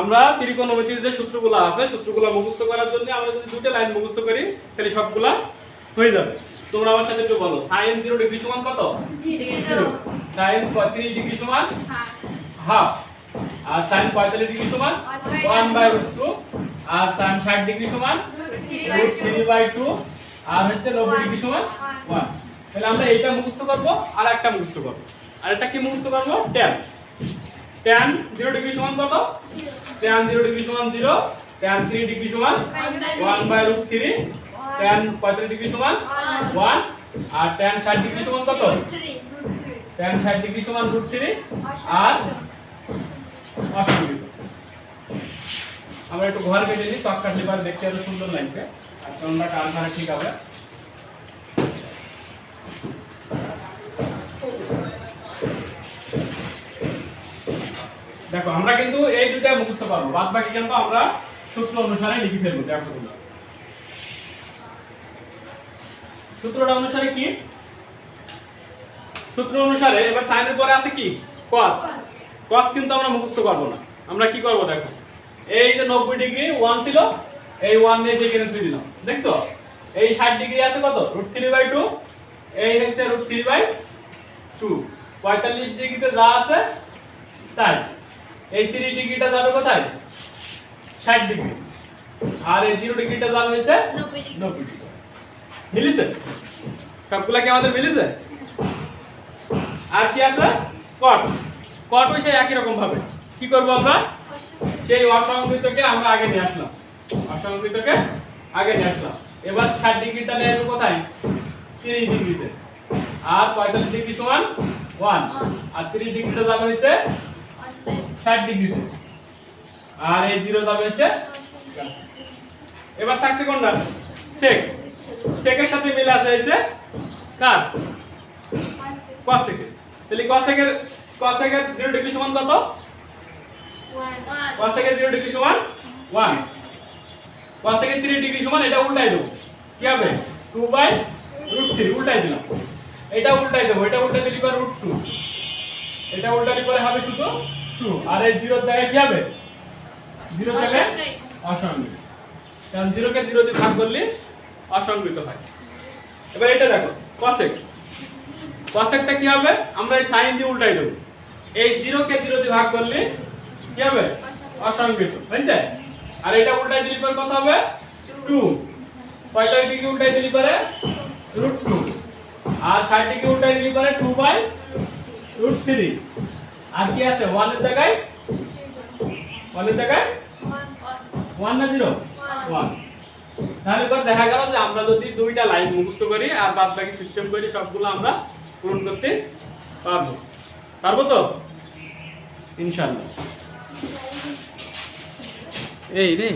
আমরা ত্রিকোণমিতির যে সূত্রগুলো আছে সূত্রগুলো মুখস্থ করার জন্য আমরা যদি দুটো লাইন মুখস্থ করি তাহলে সবগুলা হয়ে যাবে। তোমরা আমার সাথে একটু বলো সাইন জিরো ডিগ্রি সমান কত? সাইন পঁয়ত্রিশ ডিগ্রি সমান হাফ। আর সাইন পঁয়তাল্লিশ ডিগ্রি সমান ওয়ান বাই টু আর সাইন ষাট ডিগ্রি সমান রুট থ্রি বাই টু আর হচ্ছে নব্বই ডিগ্রি সমান ওয়ান তাহলে আমরা এইটা মুখস্থ করব আর একটা মুখস্থ করব। আর একটা কি মুখস্থ করব? ট্যান ট্যান জিরো ডিগ্রি সমান কত? ট্যান জিরো ডিগ্রি সমান জিরো ট্যান থ্রি ডিগ্রি সমান one by root three tan degree সমান ওয়ান আর ট্যান ষাট ডিগ্রি সমান কত? ট্যান ষাট ডিগ্রি সমান রুট থ্রি আর অসংখ্য আমরা একটু ঘর কেটে নিই চক কাটলে পরে দেখতে আরও সুন্দর লাগবে, আর তোমরা কানে ঠিক হবে। দেখো আমরা কিন্তু এই দুটা মুখস্থ পারব বাদ বাকি কিন্তু আমরা সূত্র অনুসারে লিখে ফেলব দেখো তোমরা। সূত্রটা অনুসারে কি? সূত্র অনুসারে এবার সাইনের পরে আছে কি? cos cos কিন্তু আমরা মুখস্থ করব না। আমরা কি করব দেখো? এই যে 90 ডিগ্রি 1 ছিল এই 1 নিয়ে এখানে তুই দিলাম। দেখছ? এই 60 ডিগ্রি আছে কত? √3/2 এই হচ্ছে √3/2 45 ডিগ্রিতে যা আছে তাই। এই 3 ডিগ্রিটা যাবে কোথায়? 60 ডিগ্রি। আর এই জিরো ডিগ্রিটা যাবে হচ্ছে 90 ডিগ্রি। মিলিছে? সবগুলা কি আমাদের মিলিছে? আর কি আছে? কট কট হইছে একই রকম ভাবে। কি করব আমরা? সেই অসংকৃতকে আমরা আগে নিয়ে আসলাম। অসংকৃতকে আগে নিয়ে আসলাম। এবার 60 ডিগ্রিটা নিয়ে আসব কোথায়? 30 ডিগ্রিতে। আর 45 ডিগ্রি সমান ওয়ান আর 30 ডিগ্রিটা যাবে হইছে 60 ডিগ্রিতে আর এই জিরো যাবে হচ্ছে এবার থাকছে কোনটা? সেক সেকের সাথে মিল আছে হইছে কার? কসেকের তাহলে কসেকের কসেকের 0 ডিগ্রি সমান কত? কসেকের 0 ডিগ্রি সমান 1 কসেকের 3 ডিগ্রি সমান এটা উল্টাই দেব। কি হবে? 2 বাই √3 উল্টাই দিলাম। এটা উল্টাই দেব এটা উল্টাই দিলে পরে √2 এটা উল্টালে পরে হবে শুধু 2 আর এই 0 এর জায়গায় কি হবে? 0 এর জায়গায় অসংখ্য কারণ 0 কে 0 দিয়ে ভাগ করলে অসংকৃত হয়। এবার এটা দেখো কসেক কসেকটা কি হবে? আমরা এই সাইন দিয়ে উল্টাই দেব। এই 0 কে 0 দিয়ে ভাগ করলে কি হবে? অসংকৃত বুঝছে? আর এটা উল্টাই দিলে পরে কত হবে? 2 45 ডিগ্রি উল্টাই দিলে পরে √2 আর 60 ডিগ্রি উল্টাই দিলে পরে 2 বাই √3 আর কি আছে? 1 এর জায়গায়? ওয়ানের জায়গায়? ওয়ান না 0 1 তাহলে এবার দেখা গেল যে আমরা যদি দুইটা লাইন মুখস্থ করি আর বাদ বাকি সিস্টেম করি সবগুলো আমরা পূরণ করতে পারব। পারব তো? ইনশাল্লাহ এই রে।